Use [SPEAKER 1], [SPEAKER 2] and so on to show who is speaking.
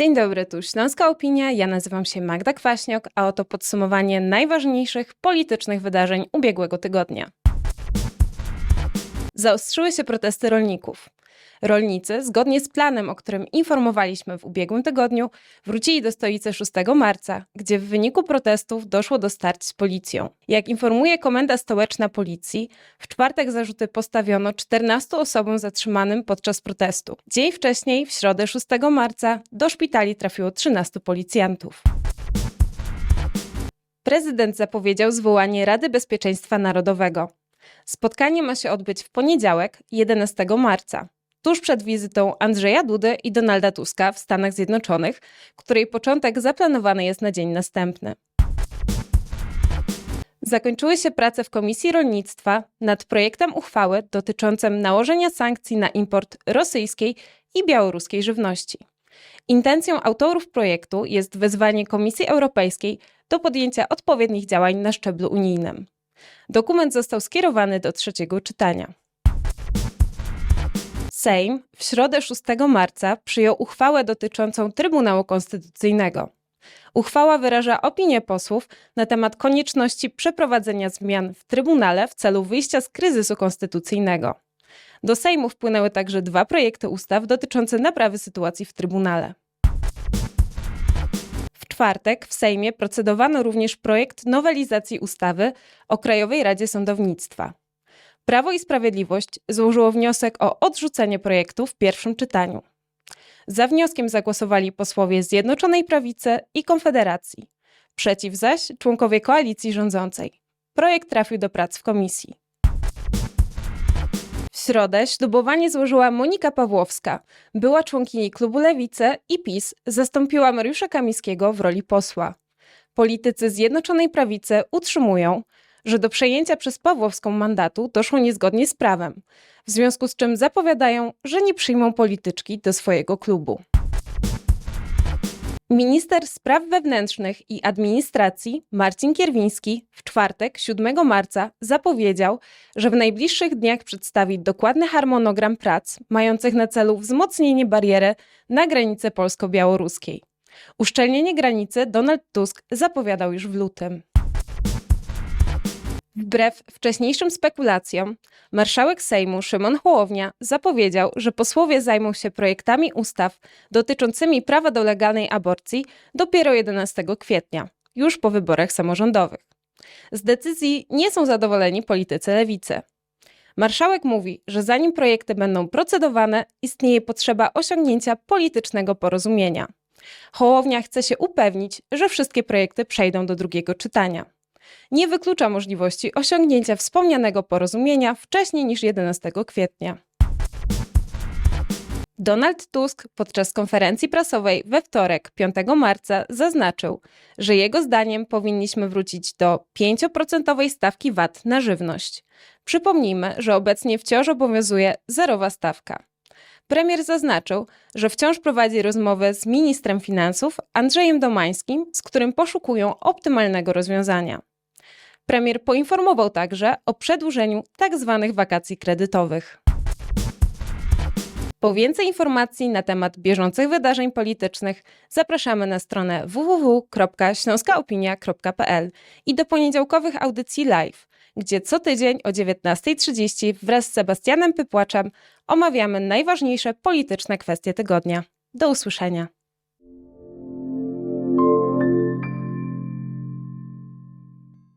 [SPEAKER 1] Dzień dobry, tu Śląska Opinia, ja nazywam się Magda Kwaśniok, a oto podsumowanie najważniejszych politycznych wydarzeń ubiegłego tygodnia. Zaostrzyły się protesty rolników. Rolnicy, zgodnie z planem, o którym informowaliśmy w ubiegłym tygodniu, wrócili do stolicy 6 marca, gdzie w wyniku protestów doszło do starć z policją. Jak informuje Komenda Stołeczna Policji, w czwartek zarzuty postawiono 14 osobom zatrzymanym podczas protestu. Dzień wcześniej, w środę 6 marca, do szpitali trafiło 13 policjantów. Prezydent zapowiedział zwołanie Rady Bezpieczeństwa Narodowego. Spotkanie ma się odbyć w poniedziałek, 11 marca, tuż przed wizytą Andrzeja Dudy i Donalda Tuska w Stanach Zjednoczonych, której początek zaplanowany jest na dzień następny. Zakończyły się prace w Komisji Rolnictwa nad projektem uchwały dotyczącym nałożenia sankcji na import rosyjskiej i białoruskiej żywności. Intencją autorów projektu jest wezwanie Komisji Europejskiej do podjęcia odpowiednich działań na szczeblu unijnym. Dokument został skierowany do trzeciego czytania. Sejm w środę 6 marca przyjął uchwałę dotyczącą Trybunału Konstytucyjnego. Uchwała wyraża opinię posłów na temat konieczności przeprowadzenia zmian w Trybunale w celu wyjścia z kryzysu konstytucyjnego. Do Sejmu wpłynęły także dwa projekty ustaw dotyczące naprawy sytuacji w Trybunale. W czwartek w Sejmie procedowano również projekt nowelizacji ustawy o Krajowej Radzie Sądownictwa. Prawo i Sprawiedliwość złożyło wniosek o odrzucenie projektu w pierwszym czytaniu. Za wnioskiem zagłosowali posłowie Zjednoczonej Prawicy i Konfederacji. Przeciw zaś członkowie koalicji rządzącej. Projekt trafił do prac w komisji. W środę ślubowanie złożyła Monika Pawłowska, była członkini klubu Lewicy i PiS, zastąpiła Mariusza Kamińskiego w roli posła. Politycy Zjednoczonej Prawicy utrzymują, że do przejęcia przez Pawłowską mandatu doszło niezgodnie z prawem, w związku z czym zapowiadają, że nie przyjmą polityczki do swojego klubu. Minister Spraw Wewnętrznych i Administracji Marcin Kierwiński w czwartek, 7 marca, zapowiedział, że w najbliższych dniach przedstawi dokładny harmonogram prac mających na celu wzmocnienie bariery na granicy polsko-białoruskiej. Uszczelnienie granicy Donald Tusk zapowiadał już w lutym. Wbrew wcześniejszym spekulacjom, marszałek Sejmu Szymon Hołownia zapowiedział, że posłowie zajmą się projektami ustaw dotyczącymi prawa do legalnej aborcji dopiero 11 kwietnia, już po wyborach samorządowych. Z decyzji nie są zadowoleni politycy lewicy. Marszałek mówi, że zanim projekty będą procedowane, istnieje potrzeba osiągnięcia politycznego porozumienia. Hołownia chce się upewnić, że wszystkie projekty przejdą do drugiego czytania nie wyklucza możliwości osiągnięcia wspomnianego porozumienia wcześniej niż 11 kwietnia. Donald Tusk podczas konferencji prasowej we wtorek, 5 marca, zaznaczył, że jego zdaniem powinniśmy wrócić do 5% stawki VAT na żywność. Przypomnijmy, że obecnie wciąż obowiązuje zerowa stawka. Premier zaznaczył, że wciąż prowadzi rozmowę z ministrem finansów Andrzejem Domańskim, z którym poszukują optymalnego rozwiązania. Premier poinformował także o przedłużeniu tzw. Tak wakacji kredytowych. Po więcej informacji na temat bieżących wydarzeń politycznych zapraszamy na stronę www.śląskaopinia.pl i do poniedziałkowych audycji live, gdzie co tydzień o 19.30 wraz z Sebastianem Pypłaczem omawiamy najważniejsze polityczne kwestie tygodnia. Do usłyszenia.